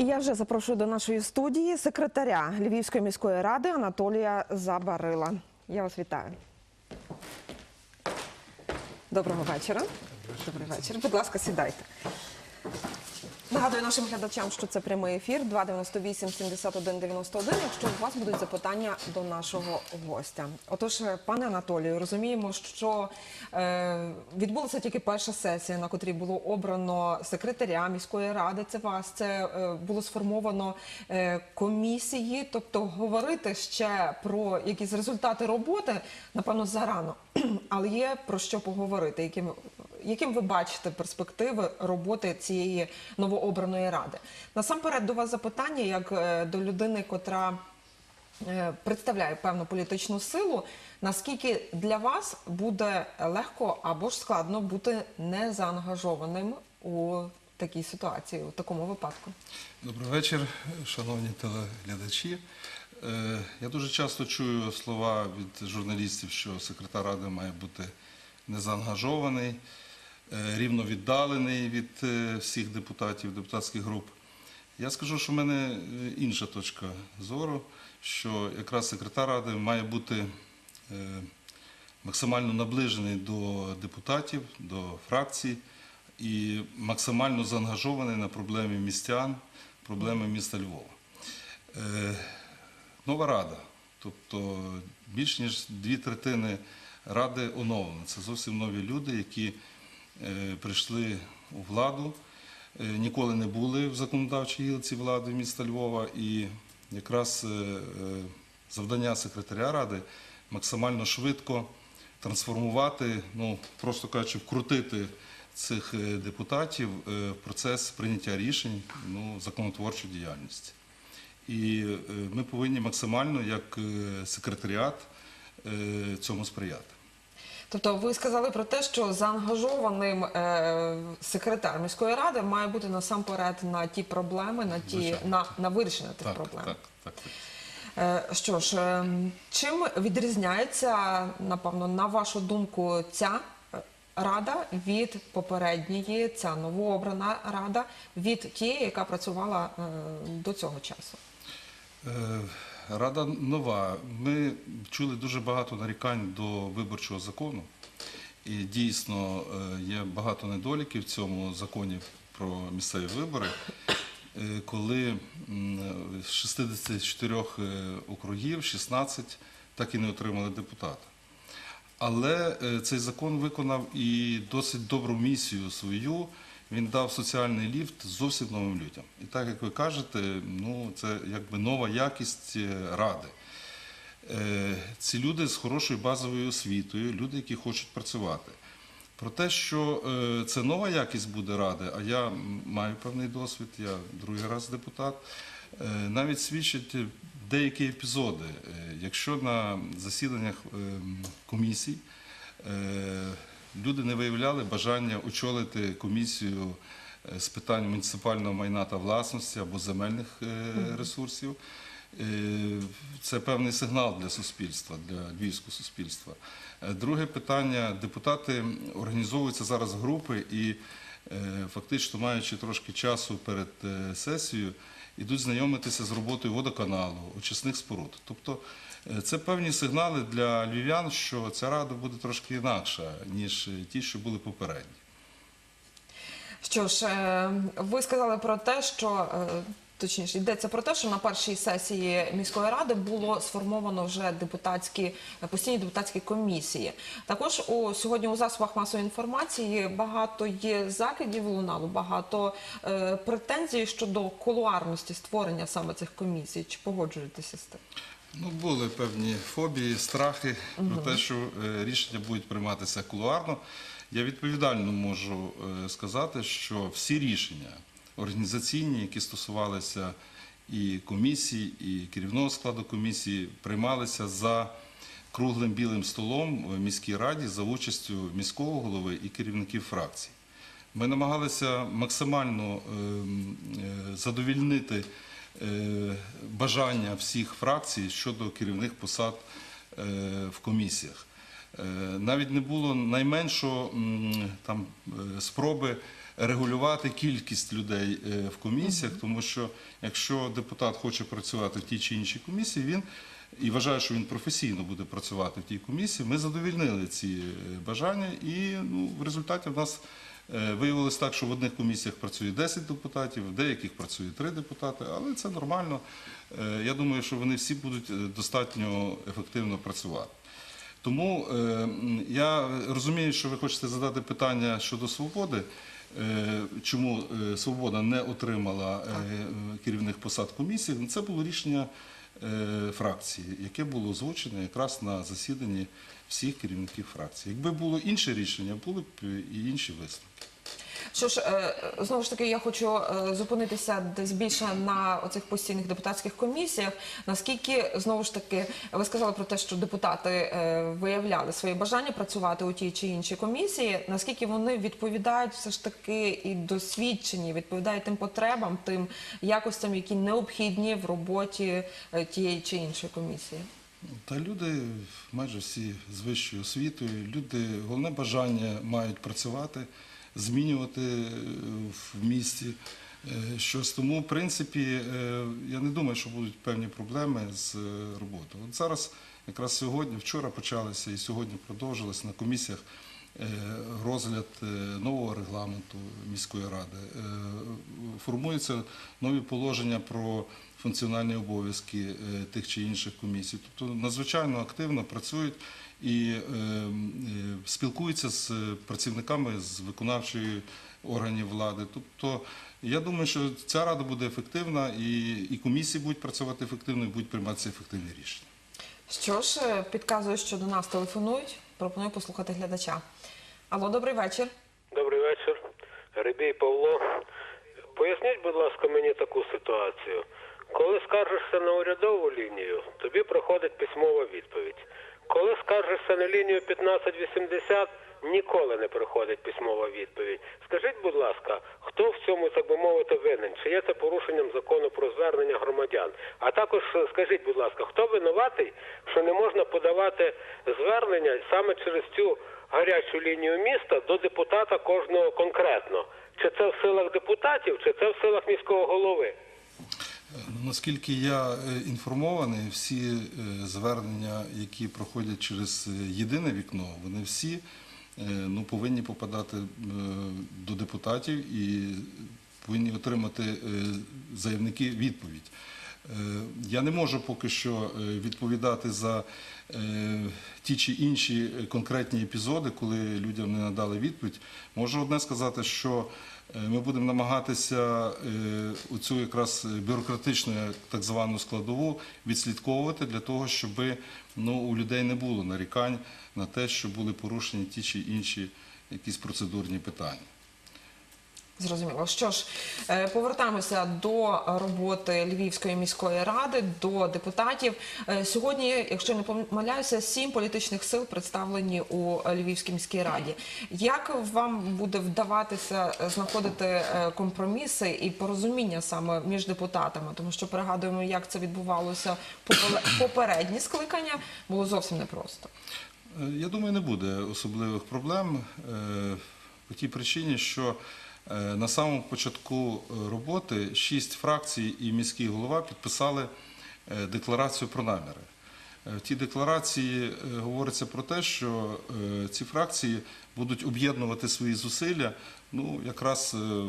І я вже запрошую до нашої студії секретаря Львівської міської ради Анатолія Забарила. Я вас вітаю. Доброго вечора. Добрий вечір. Будь ласка, сідайте. Нагадую нашим глядачам, що це прямий ефір 298 71 91, якщо у вас будуть запитання до нашого гостя. Отож, е, пане Анатолію, розуміємо, що е, відбулася тільки перша сесія, на котрій було обрано секретаря міської ради. Це вас це е, було сформовано е, комісії. Тобто говорити ще про якісь результати роботи, напевно, зарано, але є про що поговорити, яким яким ви бачите перспективи роботи цієї новообраної ради? Насамперед до вас запитання, як е, до людини, котра е, представляє певну політичну силу. Наскільки для вас буде легко або ж складно бути незаангажованим у такій ситуації, у такому випадку? Добрий вечір, шановні телеглядачі. Е, Я дуже часто чую слова від журналістів, що секретар ради має бути незаангажований, е, рівно віддалений від е, всіх депутатів, депутатських груп. Я скажу, що в мене е, інша точка зору, що якраз секретар ради має бути максимально наближений до депутатів, до фракцій і максимально заангажований на проблеми містян, проблеми міста Львова. Нова рада, тобто більш ніж дві третини ради оновлені. Це зовсім нові люди, які прийшли у владу, е, ніколи не були в законодавчій гілці влади міста Львова. І якраз е, е, завдання секретаря ради максимально швидко трансформувати, ну просто кажучи, вкрутити цих е, депутатів е, в процес прийняття рішень ну, законотворчої діяльності. І е, ми повинні максимально, як е, секретаріат, е, цьому сприяти. Тобто, ви сказали про те, що заангажованим е, секретар міської ради має бути насамперед на ті проблеми, на ті Звичайно. на, на вирішення тих Так, проблем. так, так. Е, Що ж, е, чим відрізняється, напевно, на вашу думку, ця рада від попередньої, ця новообрана рада від тієї, яка працювала е, до цього часу? Е, Рада нова. Ми чули дуже багато нарікань до виборчого закону. І дійсно е, є багато недоліків в цьому законі про місцеві вибори, Е, коли з 64 е, округів 16 так і не отримали депутата. Але цей закон виконав і досить добру місію свою. Він дав соціальний ліфт зовсім новим людям. І так як ви кажете, ну це якби нова якість е, ради. Е, Ці люди з хорошою базовою освітою, люди, які хочуть працювати. Про те, що е, це нова якість буде ради, а я маю певний досвід, я другий раз депутат, навіть свідчать деякі епізоди. Якщо на засіданнях е, комісій люди не виявляли бажання очолити комісію е, з питань муніципального майна та власності або земельних е, ресурсів, Е, це певний сигнал для суспільства, для львівського суспільства. Друге питання: депутати організовуються зараз групи і фактично маючи трошки часу перед сесією, ідуть знайомитися з роботою водоканалу, очисних споруд. Тобто це певні сигнали для львів'ян, що ця рада буде трошки інакша, ніж е, ті, що були попередні. Що ж, е, ви сказали про те, що е, точніше йдеться про те, що на першій сесії міської ради було сформовано вже депутатські е, постійні депутатські комісії. Також у сьогодні у засобах масової інформації багато є закидів лунало, багато е, претензій щодо колуарності створення саме цих комісій. Чи погоджуєтеся з тим? Ну, були певні фобії, страхи про те, що е, рішення будуть прийматися кулуарно. Я відповідально можу е, сказати, що всі рішення організаційні, які стосувалися і комісії, і керівного складу комісії, приймалися за круглим білим столом в міській раді за участю міського голови і керівників фракцій. Ми намагалися максимально ем, е, задовільнити е, бажання всіх фракцій щодо керівних посад е, в комісіях. Е, Навіть не було найменшого там е, спроби регулювати кількість людей е, в комісіях, тому що якщо депутат хоче працювати в тій чи іншій комісії, він і вважає, що він професійно буде працювати в тій комісії. Ми задовільнили ці е, бажання, і ну, в результаті в нас е, виявилось так, що в одних комісіях працює 10 депутатів, в деяких працює 3 депутати, але це нормально. Е, Я думаю, що вони всі будуть е, достатньо ефективно працювати. Тому е, я розумію, що ви хочете задати питання щодо свободи. Е, Чому е, свобода не отримала е, керівних посад комісії? Це було рішення е, фракції, яке було озвучене якраз на засіданні всіх керівників фракції. Якби було інше рішення, були б і інші висновки. Що ж, е, знову ж таки, я хочу е, зупинитися десь більше на оцих постійних депутатських комісіях. Наскільки знову ж таки ви сказали про те, що депутати е, виявляли своє бажання працювати у тій чи іншій комісії? Наскільки вони відповідають все ж таки і досвідчені, відповідають тим потребам, тим якостям, які необхідні в роботі тієї чи іншої комісії? Та люди майже всі з вищою освітою, люди головне бажання мають працювати, змінювати е, в місті е, щось. Тому, в принципі, е, я не думаю, що будуть певні проблеми з роботою. От зараз, якраз сьогодні, вчора почалися і сьогодні продовжилися на комісіях розгляд нового регламенту міської ради. Формуються нові положення про функціональні обов'язки тих чи інших комісій. Тобто надзвичайно активно працюють і е, м, е, спілкуються з працівниками з виконавчої органів влади. Тобто я думаю, що ця рада буде ефективна і, і комісії будуть працювати ефективно і будуть прийматися ефективні рішення. Що ж, е, підказую, що до нас телефонують. Пропоную послухати глядача. Алло, добрий вечір. Добрий вечір. Рибій Павло. Поясніть, будь ласка, мені таку ситуацію. Коли скаржишся на урядову лінію, тобі приходить письмова відповідь. Коли скаржишся на лінію 1580, ніколи не приходить письмова відповідь. Скажіть, будь ласка, хто в цьому, так би мовити, винен? Чи є це порушенням закону про звернення громадян? А також е, скажіть, будь ласка, хто винуватий, що не можна подавати звернення саме через цю гарячу лінію міста до депутата кожного конкретно? Чи це в силах депутатів, чи це в силах міського голови? Наскільки я е, інформований, всі е, звернення, які проходять через е, єдине вікно, вони всі ну, повинні попадати до депутатів і повинні отримати заявники відповідь. Я не можу поки що відповідати за ті чи інші конкретні епізоди, коли людям не надали відповідь. Можу одне сказати, що ми будемо намагатися цю якраз бюрократичну так звану складову відслідковувати для того, щоб ну, у людей не було нарікань на те, що були порушені ті чи інші якісь процедурні питання. Зрозуміло. Що ж, е, повертаємося до роботи Львівської міської ради, до депутатів. Е, Сьогодні, якщо не помиляюся, сім політичних сил представлені у Львівській міській раді. Як вам буде вдаватися е, знаходити компроміси і порозуміння саме між депутатами? Тому що пригадуємо, як це відбувалося попередні скликання, було зовсім непросто. Я думаю, не буде особливих проблем по тій причині, що на самому початку е, роботи шість фракцій і міський голова підписали е, декларацію про наміри. Е, В тій декларації е, говориться про те, що е, ці фракції будуть об'єднувати свої зусилля ну, якраз е,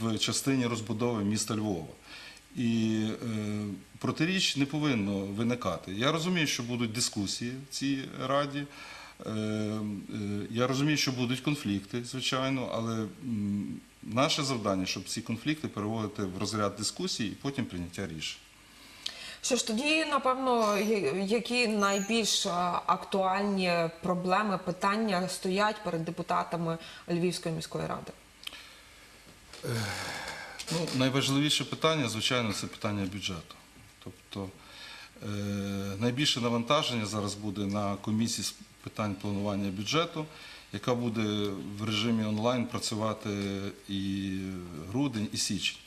в частині розбудови міста Львова. І е, протиріч не повинно виникати. Я розумію, що будуть дискусії в цій раді. Е, е, я розумію, що будуть конфлікти, звичайно, але наше завдання, щоб ці конфлікти переводити в розряд дискусій і потім прийняття рішень. Що ж тоді, напевно, які найбільш актуальні проблеми, питання стоять перед депутатами Львівської міської ради? Ну, найважливіше питання, звичайно, це питання бюджету. Тобто е, найбільше навантаження зараз буде на комісії з питань планування бюджету, яка буде в режимі онлайн працювати і грудень, і січень.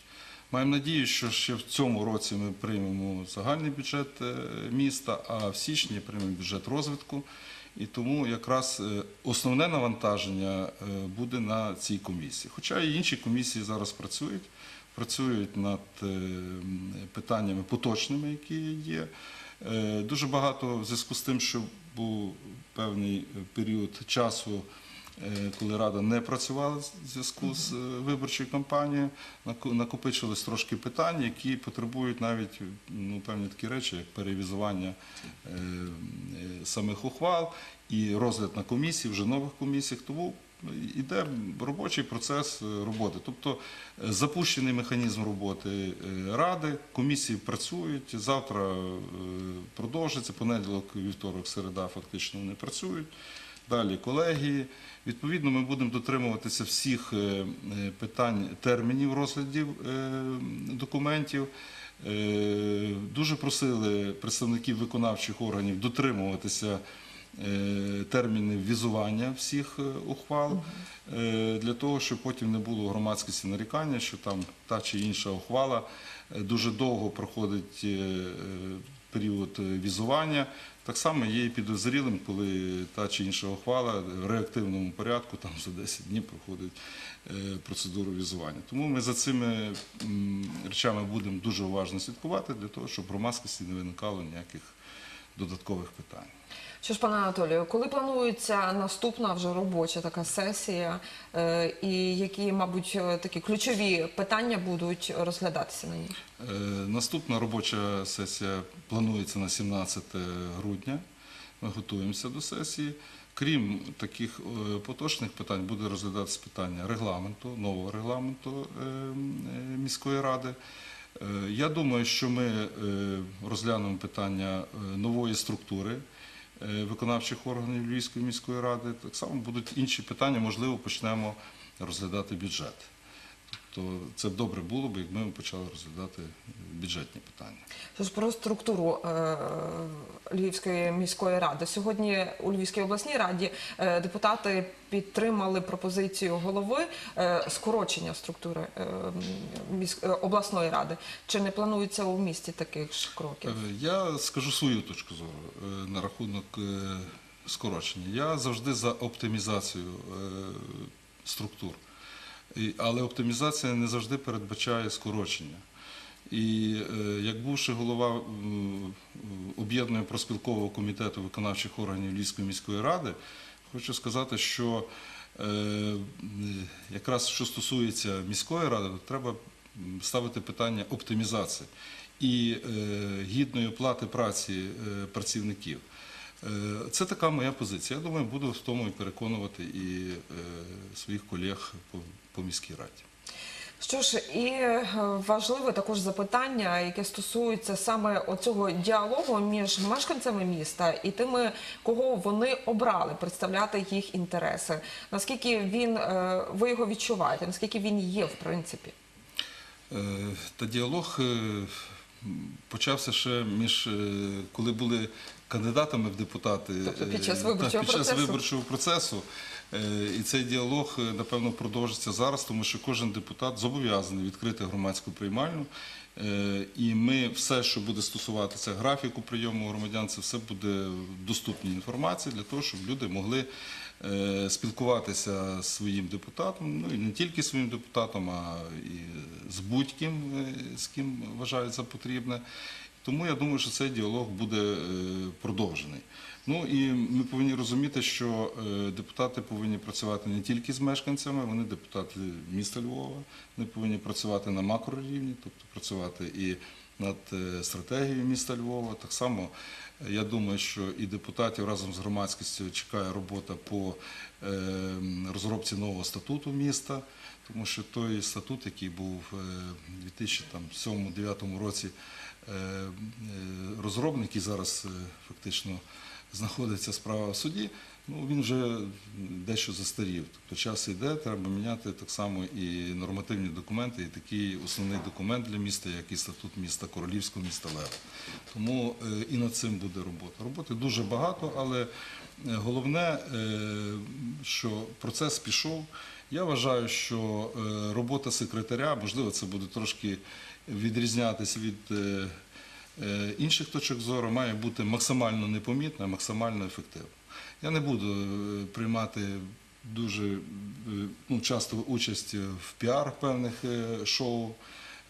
Маємо надію, що ще в цьому році ми приймемо загальний бюджет е, міста, а в січні приймемо бюджет розвитку. І тому якраз е, основне навантаження е, буде на цій комісії. Хоча і інші комісії зараз працюють, працюють над питаннями поточними, які є. Дуже багато в зв'язку з тим, що був певний е, період часу, е, коли Рада не працювала в зв'язку з е, виборчою кампанією, накопичилось трошки питань, які потребують навіть ну, певні такі речі, як перевізування самих ухвал і розгляд на комісії, вже нових комісіях. Тому йде робочий процес е, роботи. Тобто е, запущений механізм роботи е, ради, комісії працюють. Завтра продовжиться, понеділок, вівторок, середа фактично вони працюють. Далі колегії. Відповідно, ми будемо дотримуватися всіх питань термінів розглядів документів. Дуже просили представників виконавчих органів дотримуватися е, термінів візування всіх е, ухвал е, для того, щоб потім не було громадськості нарікання, що там та чи інша ухвала дуже довго проходить період візування. Так само є і підозрілим, коли та чи інша ухвала в реактивному порядку там за 10 днів проходить процедуру візування. Тому ми за цими речами будемо дуже уважно слідкувати для того, щоб громадськості не виникало ніяких додаткових питань. Що ж, пане Анатолію, коли планується наступна вже робоча така сесія, е, і які, мабуть, е, такі ключові питання будуть розглядатися на ній? Е, Наступна робоча сесія планується на 17 грудня. Ми готуємося до сесії. Крім таких поточних питань, буде розглядатися питання регламенту, нового регламенту е, м, е, міської ради. Е, Я думаю, що ми е, розглянемо питання е, нової структури виконавчих органів Львівської міської ради. Так само будуть інші питання, можливо, почнемо розглядати бюджет. Тобто це добре було б, якби ми почали розглядати бюджетні питання. Що ж про структуру е, Львівської міської ради. Сьогодні у Львівській обласній раді е, депутати підтримали пропозицію голови е, скорочення структури е, е, обласної ради. Чи не планується у місті таких ж кроків? Я скажу свою точку зору е, на рахунок е, скорочення. Я завжди за оптимізацію е, структур. Але оптимізація не завжди передбачає скорочення. І е, як бувший голова об'єднаного проспілкового комітету виконавчих органів Львівської міської ради, хочу сказати, що е, якраз що стосується міської ради, то треба ставити питання оптимізації і е, гідної оплати праці працівників. Це така моя позиція. Я думаю, буду в тому і переконувати і своїх колег по, по міській раді. Що ж, і е, важливе також запитання, яке стосується саме оцього діалогу між мешканцями міста і тими, кого вони обрали представляти їх інтереси. Наскільки він е, ви його відчуваєте? Наскільки він є в принципі? Е, Та діалог почався ще між коли були кандидатами в депутати Тобто під е, час виборчого під час процесу. виборчого процесу. Е, І цей діалог, е, напевно, продовжиться зараз, тому що кожен депутат зобов'язаний відкрити громадську приймальну. І ми все, що буде стосуватися графіку прийому громадян, це все буде в доступній інформації для того, щоб люди могли спілкуватися з своїм депутатом, ну і не тільки своїм депутатом, а і з будь-ким, з ким вважають за потрібне. Тому я думаю, що цей діалог буде е, продовжений. Ну і ми повинні розуміти, що е, депутати повинні працювати не тільки з мешканцями, вони депутати міста Львова, вони повинні працювати на макрорівні, тобто працювати і над е, стратегією міста Львова. Так само я думаю, що і депутатів разом з громадськістю чекає робота по розробці нового статуту міста, тому що той статут, який був в 2007-2009 році е, і який зараз е, фактично знаходиться справа в суді, ну він вже дещо застарів. Тобто час йде, треба міняти так само і нормативні документи, і такий основний документ для міста, як і статут міста Королівського міста Лева. Тому е, і над цим буде робота. Роботи дуже багато, але е, головне, е, що процес пішов. Я вважаю, що е, робота секретаря, можливо, це буде трошки відрізнятися від е, е, інших точок зору, має бути максимально непомітна, максимально ефективна. Я не буду е, приймати дуже е, ну, часто участь в піар певних е, шоу.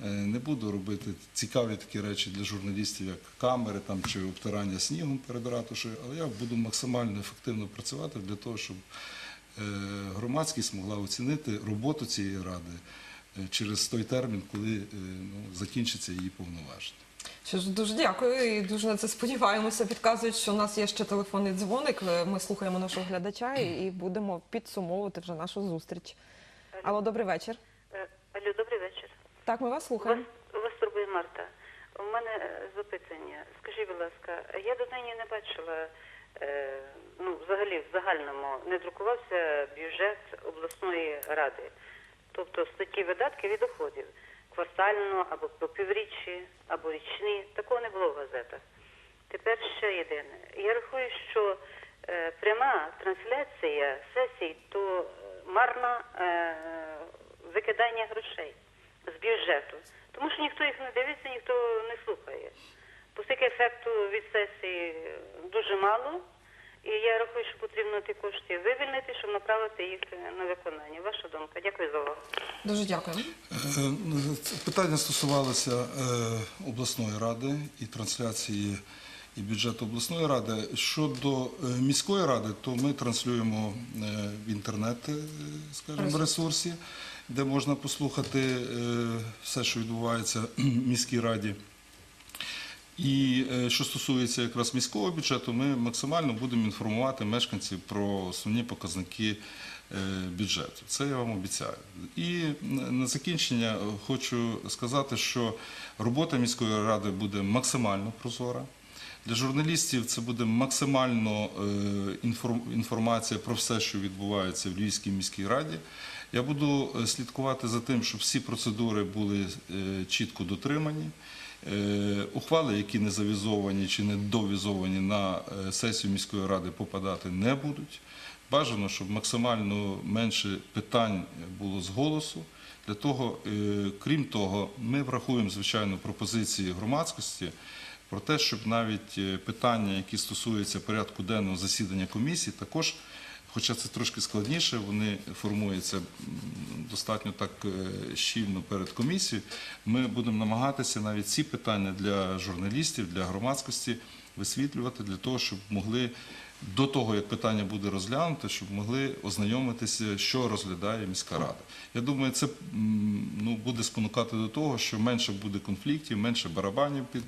Е, Не буду робити цікаві такі речі для журналістів, як камери там, чи обтирання снігом перед ратушею, але я буду максимально ефективно працювати для того, щоб е, громадськість могла оцінити роботу цієї ради е, через той термін, коли ну, закінчиться її повноваження. Що ж, дуже дякую і дуже на це сподіваємося. Підказують, що у нас є ще телефонний дзвоник. Ми слухаємо нашого глядача і будемо підсумовувати вже нашу зустріч. Алло, добрий вечір. Е, Алло, добрий вечір. Так, ми вас Вас, слухаємо. вас турбує Марта. У мене е, запитання. Скажіть, будь ласка, я до нині не бачила, е, ну, взагалі в загальному не друкувався бюджет обласної ради. Тобто статті видатків і доходів. Квартально або по півріччі, або річні. Такого не було в газетах. Тепер ще єдине. Я рахую, що е, пряма трансляція сесій то марне е, викидання грошей бюджету. Тому що ніхто їх не дивиться, ніхто не слухає. Оскільки ефекту від сесії дуже мало, і я рахую, що потрібно ті кошти вивільнити, щоб направити їх на виконання. Ваша думка. Дякую за увагу. Дуже дякую. Е, Питання стосувалося е, обласної ради і трансляції і бюджету обласної ради. Щодо е, міської ради, то ми транслюємо е, в інтернет, е, скажімо, ресурсі, де можна послухати все, що відбувається в міській раді. І що стосується якраз міського бюджету, ми максимально будемо інформувати мешканців про основні показники бюджету. Це я вам обіцяю. І на закінчення хочу сказати, що робота міської ради буде максимально прозора. Для журналістів це буде максимально е, інформація про все, що відбувається в Львівській міській раді. Я буду е, слідкувати за тим, щоб всі процедури були е, чітко дотримані. Ухвали, які не завізовані чи не довізовані на сесію міської ради, попадати не будуть. Бажано, щоб максимально менше питань було з голосу. Для того, крім того, ми врахуємо звичайно пропозиції громадськості про те, щоб навіть е, питання, які стосуються порядку денного засідання комісії, також, хоча це трошки складніше, вони формуються достатньо так е, щільно перед комісією. Ми будемо намагатися навіть ці питання для журналістів, для громадськості висвітлювати для того, щоб могли до того, як питання буде розглянуто, щоб могли ознайомитися, що розглядає міська рада. Я думаю, це ну, буде спонукати до того, що менше буде конфліктів, менше барабанів під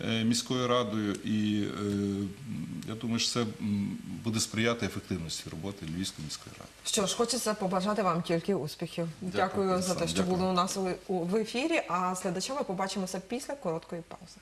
міською радою, і е, я думаю, що це буде сприяти ефективності роботи Львівської міської ради. Що ж, хочеться побажати вам тільки успіхів. Дякую, Дякую, за те, що Дякую. були у нас в ефірі. А слідачами побачимося після короткої паузи.